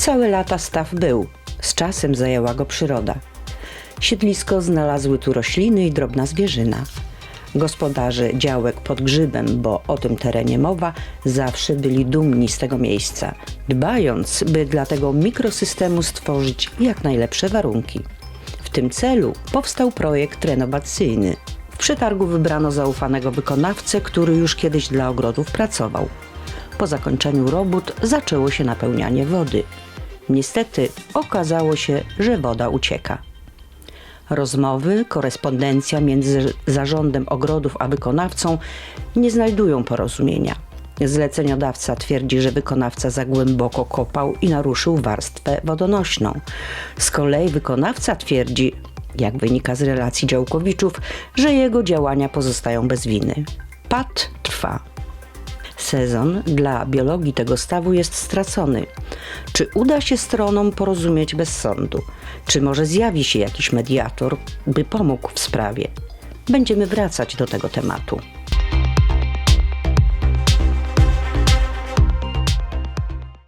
Całe lata staw był, z czasem zajęła go przyroda. Siedlisko znalazły tu rośliny i drobna zwierzyna. Gospodarze działek pod grzybem, bo o tym terenie mowa, zawsze byli dumni z tego miejsca, dbając, by dla tego mikrosystemu stworzyć jak najlepsze warunki. W tym celu powstał projekt renowacyjny. W przetargu wybrano zaufanego wykonawcę, który już kiedyś dla ogrodów pracował. Po zakończeniu robót zaczęło się napełnianie wody. Niestety okazało się, że woda ucieka. Rozmowy, korespondencja między zarządem ogrodów a wykonawcą nie znajdują porozumienia. Zleceniodawca twierdzi, że wykonawca za głęboko kopał i naruszył warstwę wodonośną. Z kolei wykonawca twierdzi, jak wynika z relacji działkowiczów, że jego działania pozostają bez winy. Pad trwa. Sezon dla biologii tego stawu jest stracony. Czy uda się stronom porozumieć bez sądu? Czy może zjawi się jakiś mediator, by pomógł w sprawie? Będziemy wracać do tego tematu.